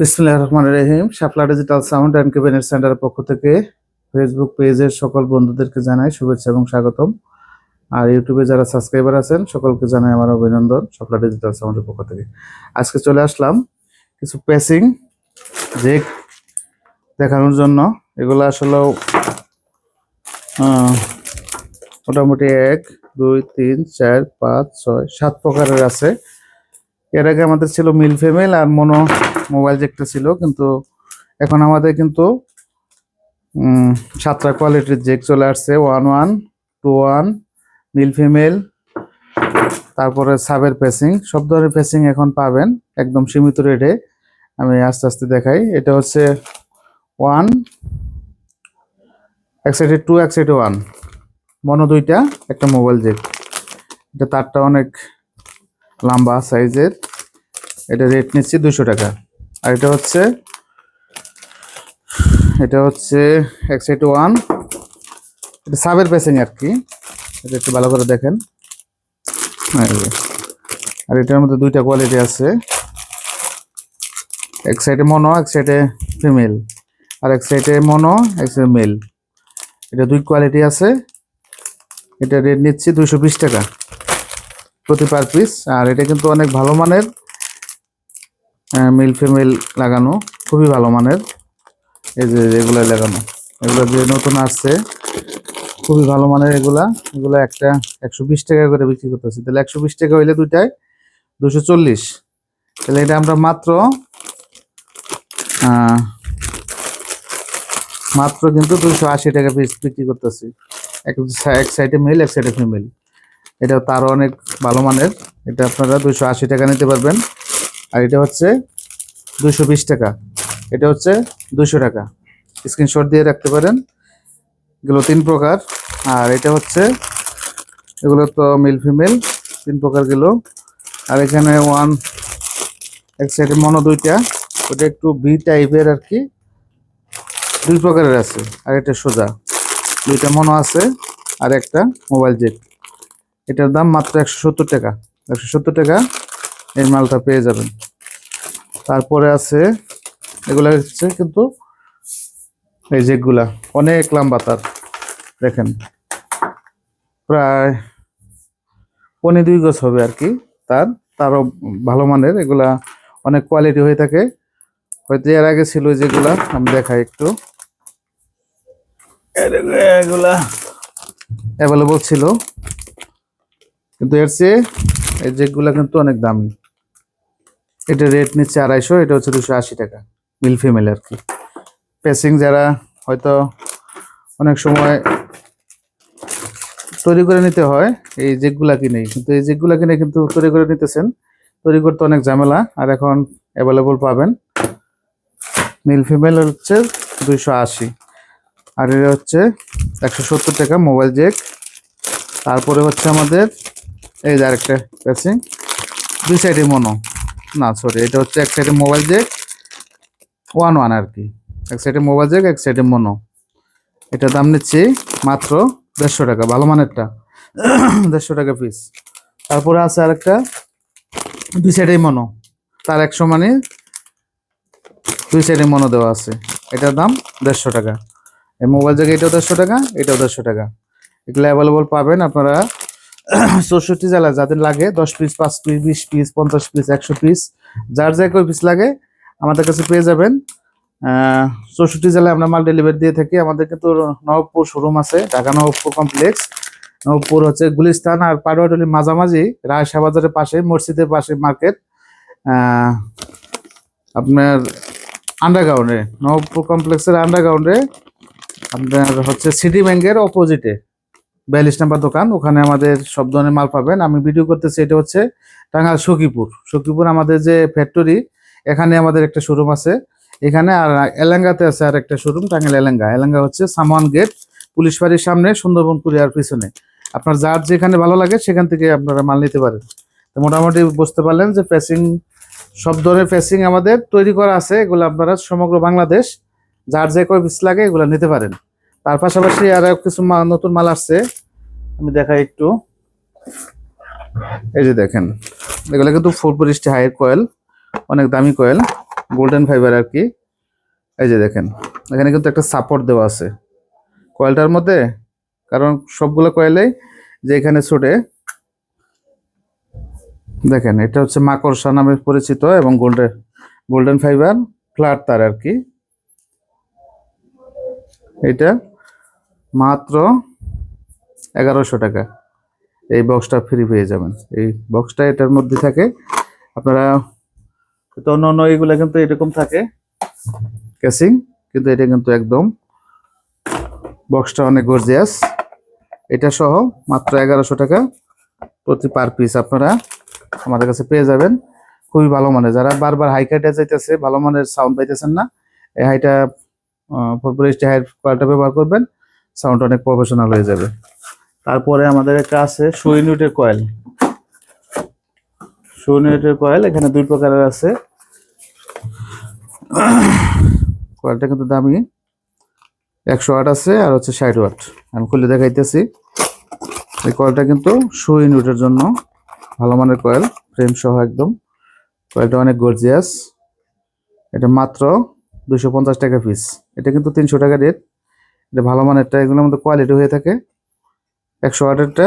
বিসমুল্লাহ রহমান রহিম। Shapla digital sound and cabinet সেন্টারের পক্ষ থেকে ফেসবুক পেজের সকল বন্ধুদেরকে জানাই শুভেচ্ছা এবং স্বাগতম। আর ইউটিউবে যারা সাবস্ক্রাইবার আছেন, সকলকে জানাই আমার অভিনন্দন শাপলা ডিজিটাল সাউন্ডের পক্ষ থেকে। আজকে চলে আসলাম কিছু প্যাসিং জেক দেখানোর জন্য। এগুলো আসলে মোটামুটি এক, দুই, তিন, চার, পাঁচ, ছয়, সাত প্রকারের আছে। এর আগে আমাদের ছিল মিল ফিমেল আর মনো মোবাইল যেটা ছিল, কিন্তু এখন আমাদের কিন্তু সাতটা কোয়ালিটির জেক চলে আসছে one one two one male female তারপরে সাবের পেসিং সব ধরনের পেসিং এখন পাবেন, একদম সীমিত রেটে আমি আস্তে আস্তে দেখাই, এটা হচ্ছে ওয়ান এক সাইডে টু এক সাইডে ওয়ান মনো দুইটা, একটা মোবাইল জেক এটা তারটা অনেক লম্বা সাইজের এটা রেট নিচ্ছি দুশো টাকা। আর এটা হচ্ছে এটা হচ্ছে এক সাইড ওয়ান এটা সাবের পেসিং আর কি। এটা একটু ভালো করে দেখেন। আর এটার মধ্যে দুইটা কোয়ালিটি আছে। এক সাইডে মনো এক সাইডে ফিমেল আর এক সাইডে মনো এক সাইডে মেল এটা দুই কোয়ালিটি আছে। এটা রেট নিচ্ছি দুশো বিশ টাকা প্রতি পার পিস আর এটা কিন্তু অনেক ভালো মানের। মেল ফিমেল লাগানো, খুবই ভালো মানের। এই যে এগুলো লাগানো। এগুলো যে নতুন আসছে, খুবই ভালো মানের এগুলা। এগুলো একটা একশো বিশ টাকা করে বিক্রি করতেছি। তাহলে একশো বিশ টাকা হইলে দুইটায় দুশো চল্লিশ। তাহলে এটা আমরা মাত্র মাত্র কিন্তু দুশো আশি টাকা পিস বিক্রি করতেছি। এক এক সাইডে মেল এক সাইডে ফিমেল এটা তারও অনেক ভালো মানের। এটা আপনারা দুশো আশি টাকা নিতে পারবেন। আর এটা হচ্ছে দুশো টাকা। এটা হচ্ছে দুশো টাকা। স্ক্রিনশট দিয়ে রাখতে পারেন। এগুলো তিন প্রকার। আর এটা হচ্ছে, এগুলো তো মেল ফিমেল তিন প্রকার গেলো আর এখানে ওয়ান এক সাইডে মনো দুইটা। ওটা একটু বি টাইপের আর কি। দুই প্রকারের আছে। আর এটা সোজা। দুইটা মনো আছে আর একটা মোবাইল জেট এটার দাম মাত্র একশো সত্তর টাকা। একশো সত্তর টাকা এই মালটা পেয়ে যাবেন। তারপরে আছে এগুলা হচ্ছে কিন্তু এই যেগুলা অনেক লম্বা তার দেখেন। প্রায় পনেরো দুই গজ হবে আর কি তার তারও ভালো মানের এগুলা অনেক কোয়ালিটি হয়ে থাকে। হয়তো এর আগে ছিল যেগুলা আমি দেখাই একটু। এগুলা। অ্যাভেলেবল ছিল। কিন্তু এর চেয়ে এই যেগুলা কিন্তু অনেক দামি। এটা রেট নিচ্ছে আড়াইশো, এটা হচ্ছে দুশো আশি টাকা মিল ফিমেল আর কি। পেসিং যারা হয়তো অনেক সময় তৈরি করে নিতে হয়, এই জেকগুলা কিনে কিন্তু এই জেকগুলা কিনে কিন্তু তৈরি করে নিতেছেন, তৈরি করতে অনেক ঝামেলা, আর এখন অ্যাভেলেবল পাবেন। মিল ফিমেল হচ্ছে দুইশো আশি, আর এটা হচ্ছে একশো সত্তর টাকা মোবাইল জেক তারপরে হচ্ছে আমাদের, এই যে আরেকটা পেসিং দুই সাইডে মনো না সরি এটা হচ্ছে এক সাইডে মোবাইল জেক ওয়ান ওয়ান আর কি। এক সাইডে মোবাইল জেক এক সাইডে মনো এটা দাম নিচ্ছি মাত্র দেড়শো টাকা, ভালো মানেরটা। দেড়শো টাকা পিস তারপরে আছে আরেকটা, দুই সাইডে মনো তার একশো মানে দুই সাইডে মনো দেওয়া আছে। এটার দাম দেড়শো টাকা। এই মোবাইল জায়গায় এটাও দেড়শো টাকা, এটাও দেড়শো টাকা। এগুলো অ্যাভেলেবল পাবেন আপনারা চৌষট্টি জেলা যাদের লাগে, দশ পিস পাঁচ পিস বিশ পিস পঞ্চাশ পিস একশো পিস যার যাই কয় পিস লাগে, আমাদের কাছে পেয়ে যাবেন। চৌষট্টি জেলায় আমরা মাল ডেলিভারি দিয়ে থাকি। আমাদের কিন্তু নবপুর শোরুম আছে, ঢাকা নবপুর কমপ্লেক্স নবপুর হচ্ছে গুলিস্তান আর পাড়ুয়াটলির মাঝামাঝি রায়শা বাজারের পাশে, মসজিদের পাশে মার্কেট আপনার আন্ডারগ্রাউন্ডে নবপুর কমপ্লেক্সের আন্ডারগ্রাউন্ডে আপনার হচ্ছে সিটি ব্যাংকের অপোজিটে বিয়াল্লিশ নাম্বার দোকান, ওখানে আমাদের সব ধরনের মাল পাবেন। আমি ভিডিও করতেছি, এটা হচ্ছে টাঙ্গাল সখীপুর। সখীপুর আমাদের যে ফ্যাক্টরি এখানে আমাদের একটা শোরুম আছে। এখানে আর এলাঙ্গাতে আছে আর একটা শোরুম টাঙ্গাইল এলাঙ্গা। এলাঙ্গা হচ্ছে সামান গেট, পুলিশ বাড়ির সামনে, সুন্দরবন কুরিয়ার পিছনে। আপনার যার যেখানে ভালো লাগে, সেখান থেকে আপনারা মাল নিতে পারেন। তো মোটামুটি বুঝতে পারলেন যে প্যাসিং সব ধরনের প্যাসিং আমাদের তৈরি করা আছে। এগুলো আপনারা সমগ্র বাংলাদেশ, যার যে কয় পিস লাগে, এগুলো নিতে পারেন। তার পাশাপাশি আর কিছু নতুন মাল আসছে। আমি দেখাই একটু। এই যে দেখেন, এগুলো কিন্তু ফোর পরিশটি হাইয়ের কয়েল অনেক দামি কয়েল গোল্ডেন ফাইবার আর কি। এই যে দেখেন, এখানে কিন্তু একটা সাপোর্ট দেওয়া আছে। কয়েলটার মধ্যে, কারণ সবগুলো কয়েলেই যে এখানে ছোটে, দেখেন, এটা হচ্ছে মাকড়সা নামে পরিচিত এবং গোল্ডেন গোল্ডেন ফাইবার ফ্ল্যাট তার আর কি। এটা মাত্র এগারোশো টাকা। এই বক্সটা ফ্রি পেয়ে যাবেন। এই বক্সটা এটার মধ্যে থাকে, আপনারা তো অন্য অন্য এইগুলো কিন্তু এরকম থাকে ক্যাসিং কিন্তু এটা কিন্তু একদম বক্সটা অনেক গর্জিয়াস এটা সহ মাত্র এগারোশো টাকা প্রতি পার পিস আপনারা আমাদের কাছে পেয়ে যাবেন। খুবই ভালো মানের। যারা বারবার হাই কাইটে যাইতেছে, ভালো মানের সাউন্ড পাইতেছেন না, এই হাইটা ফোরপুরিস্টি হাই কোয়ালটা ব্যবহার করবেন। সাউন্ড অনেক প্রফেশনাল হয়ে যাবে। তারপরে আমাদের একটা আছে ইউনিটের কয়েল ইউনিটের কয়েল এখানে দুই প্রকারের আছে। কয়েলটা কিন্তু দামি। একশো ওয়াট আছে আর হচ্ছে ষাট ওয়াট। আমি খুলে দেখাইতেছি। এই কয়েলটা কিন্তু শো জন্য ভালো মানের কয়েল ফ্রেম সহ একদম। কয়েলটা অনেক গর্জিয়াস এটা মাত্র দুশো টাকা পিস এটা কিন্তু তিনশো টাকা রেট এটা ভালো মানেরটা এগুলোর মধ্যে কোয়ালিটি হয়ে থাকে। একশো ওয়াটেরটা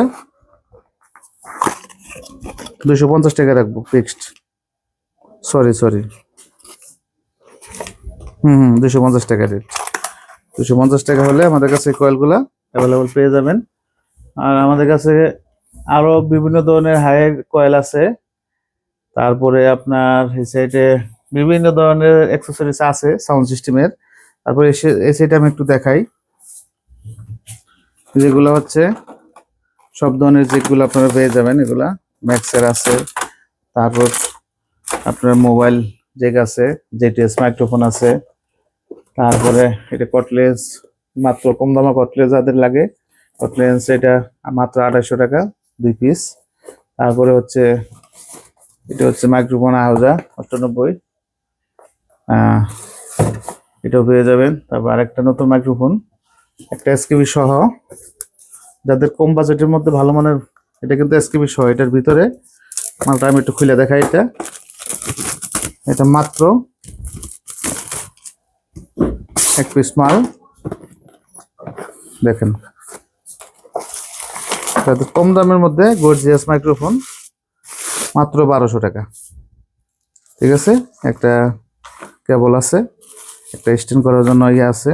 দুশো পঞ্চাশ টাকা রাখব ফিক্সড সরি সরি হুম হুম দুশো পঞ্চাশ টাকা রেট দুশো পঞ্চাশ টাকা হলে আমাদের কাছে কয়েলগুলো অ্যাভেলেবল পেয়ে যাবেন। আর আমাদের কাছে আরও বিভিন্ন ধরনের হাইয়ের কয়েল আছে। তারপরে আপনার এই সাইডে বিভিন্ন ধরনের অ্যাক্সেসরিজ আছে সাউন্ড সিস্টেমের তারপরে এই সাইডে আমি একটু দেখাই। যেগুলো হচ্ছে সব ধরনের যেগুলো আপনারা পেয়ে যাবেন, এগুলা ম্যাক্সের আছে। তারপর আপনার মোবাইল জেগ আছে জেটিএস মাইক্রোফোন আছে। তারপরে এটা কটলেস মাত্র কম দামা কটলেস যাদের লাগে কটলেন্স এটা মাত্র আড়াইশো টাকা দুই পিস তারপরে হচ্ছে, এটা হচ্ছে মাইক্রোফোন আহজা অষ্টানব্বই এটাও পেয়ে যাবেন। তারপর আরেকটা নতুন মাইক্রোফোন একটা এসকেবি সহ। যাদের কম বাজেটের মধ্যে ভালো মানের, এটা কিন্তু এসকেবি সহ, এটার ভিতরে। মালটা আমি একটু খুলে দেখাই এটা। এটা মাত্র এক পিস মাল। দেখেন। তাদের কম দামের মধ্যে গর্জিয়াস মাইক্রোফোন মাত্র বারোশো টাকা। ঠিক আছে? একটা কেবল আছে। একটা স্ট্যান্ড করার জন্য ইয়ে আছে।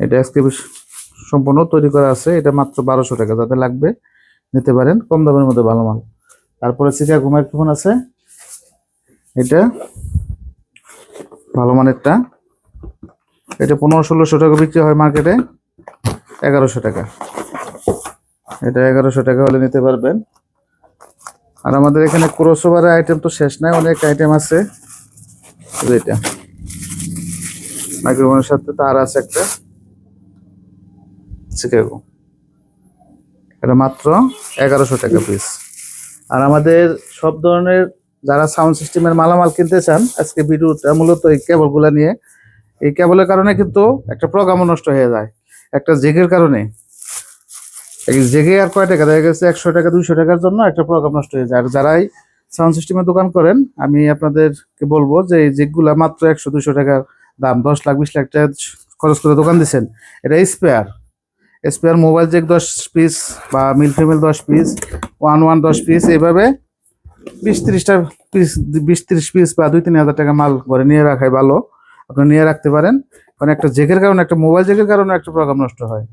এটা আজকে সম্পূর্ণ তৈরি করা আছে। এটা মাত্র বারোশো টাকা। যাদের লাগবে, নিতে পারেন। কম দামের মধ্যে ভালো মাল। তারপরে চিকাগো মাইক্রোফোন আছে। এটা ভালো মানেরটা। এটা পনেরো, ষোলোশো টাকা বিক্রি হয় মার্কেটে এগারোশো টাকা। এটা এগারোশো টাকা হলে নিতে পারবেন। আর আমাদের এখানে ক্রসওভারের আইটেম তো শেষ নাই। অনেক আইটেম আছে। এটা। মাইক্রোফোনের সাথে তার আছে একটা। চিকাগো এটা মাত্র এগারোশো টাকা পিস আর আমাদের সব ধরনের যারা সাউন্ড সিস্টেমের মালামাল কিনতে চান, আজকে ভিডিওটা মূলত এই কেবলগুলো নিয়ে। এই কেবলের কারণে কিন্তু একটা প্রোগ্রামও নষ্ট হয়ে যায়। একটা জেগের কারণে। এই জেগে আর কয় টাকা? দেখা গেছে একশো টাকা, দুইশো টাকার জন্য একটা প্রোগ্রাম নষ্ট হয়ে যায়। আর যারাই সাউন্ড সিস্টেমের দোকান করেন, আমি আপনাদেরকে বলব যে এই জেগগুলা মাত্র একশো, দুইশো টাকার দাম। দশ লাখ, বিশ লাখ টাকা খরচ করে দোকান দিচ্ছেন এটা স্পেয়ার স্পেয়ার মোবাইল জেক দশ পিস বা মিল ফিমেল দশ পিস, ওয়ান ওয়ান দশ পিস এইভাবে বিশ তিরিশটা পিস, বিশ তিরিশ পিস বা দুই, তিন হাজার টাকা মাল ঘরে নিয়ে রাখাই ভালো। আপনি নিয়ে রাখতে পারেন। কারণ একটা জেকের কারণে, একটা মোবাইল জেকের কারণে একটা প্রোগ্রাম নষ্ট হয়।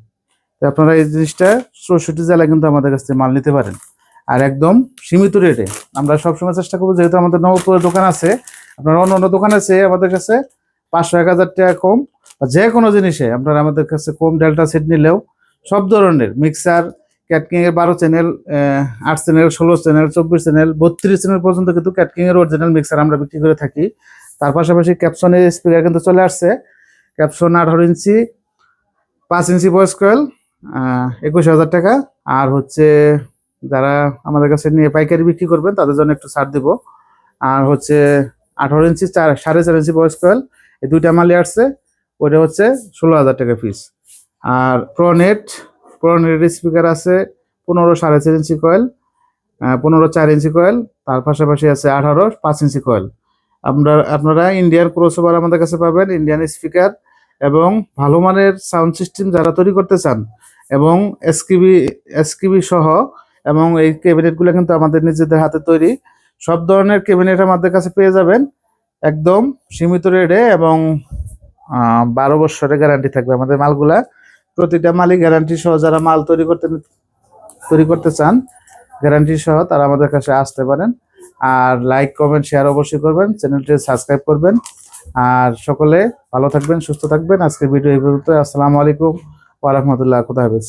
তো আপনারা এই জিনিসটা চৌষট্টি জেলায় কিন্তু আমাদের কাছ থেকে মাল নিতে পারেন। আর একদম সীমিত রেটে আমরা সবসময় চেষ্টা করব, যেহেতু আমাদের নবপুরের দোকান আছে, আপনার অন্য অন্য দোকান আছে, আমাদের কাছে পাঁচশো, এক হাজার টাকা কম। বা যে কোনো জিনিসে আপনারা আমাদের কাছে কম ডেল্টা সেট নিলেও সব ধরনের মিক্সার ক্যাটকিং এর বারো চ্যানেল আট চ্যানেল ষোলো চ্যানেল চব্বিশ চ্যানেল বত্রিশ চ্যানেল পর্যন্ত কিন্তু ক্যাটকিং এর অরিজিনাল মিক্সার আমরা বিক্রি করে থাকি। তার পাশাপাশি ক্যাপসনের স্পিকার কিন্তু চলে আসছে। ক্যাপসন আঠারো ইঞ্চি, পাঁচ ইঞ্চি ভয়েস কয়েল একুশ হাজার টাকা। আর হচ্ছে যারা আমাদের কাছে নিয়ে পাইকারি বিক্রি করবেন, তাদের জন্য একটু ছাড় দেবো। আর হচ্ছে আঠারো ইঞ্চি চার, সাড়ে চার ইঞ্চি ভয়েস কয়েল এই দুইটা মালি আসছে। ওইটা হচ্ছে ষোলো হাজার টাকা পিস আর প্রনেট প্রনেট স্পিকার আছে পনেরো সাড়ে চার ইঞ্চি কয়েল পনেরো চার ইঞ্চি কয়েল তার পাশাপাশি আছে আঠারো পাঁচ ইঞ্চি কয়েল আপনার আপনারা ইন্ডিয়ান ক্রসওভার আমাদের কাছে পাবেন ইন্ডিয়ান স্পিকার এবং ভালো মানের সাউন্ড সিস্টেম যারা তৈরি করতে চান, এবং এসকিবি এসকিবি সহ, এবং এই ক্যাবিনেটগুলো কিন্তু আমাদের নিজেদের হাতে তৈরি। সব ধরনের ক্যাবিনেট আমাদের কাছে পেয়ে যাবেন, একদম সীমিত রেটে এবং বারো বছরের গ্যারান্টি থাকবে আমাদের মালগুলা। প্রতিটা মালিক গ্যারান্টি সহ যারা মাল তৈরি করতে তৈরি করতে চান গ্যারান্টি সহ তারা আমাদের কাছে আসতে পারেন। আর লাইক কমেন্ট শেয়ার অবশ্যই করবেন চ্যানেলটি সাবস্ক্রাইব করবেন। আর সকলে ভালো থাকবেন, সুস্থ থাকবেন। আজকের ভিডিও এই পর্যন্ত। আসসালামু আলাইকুম। ওয়া রাহমাতুল্লাহ। খুদা হাফেজ।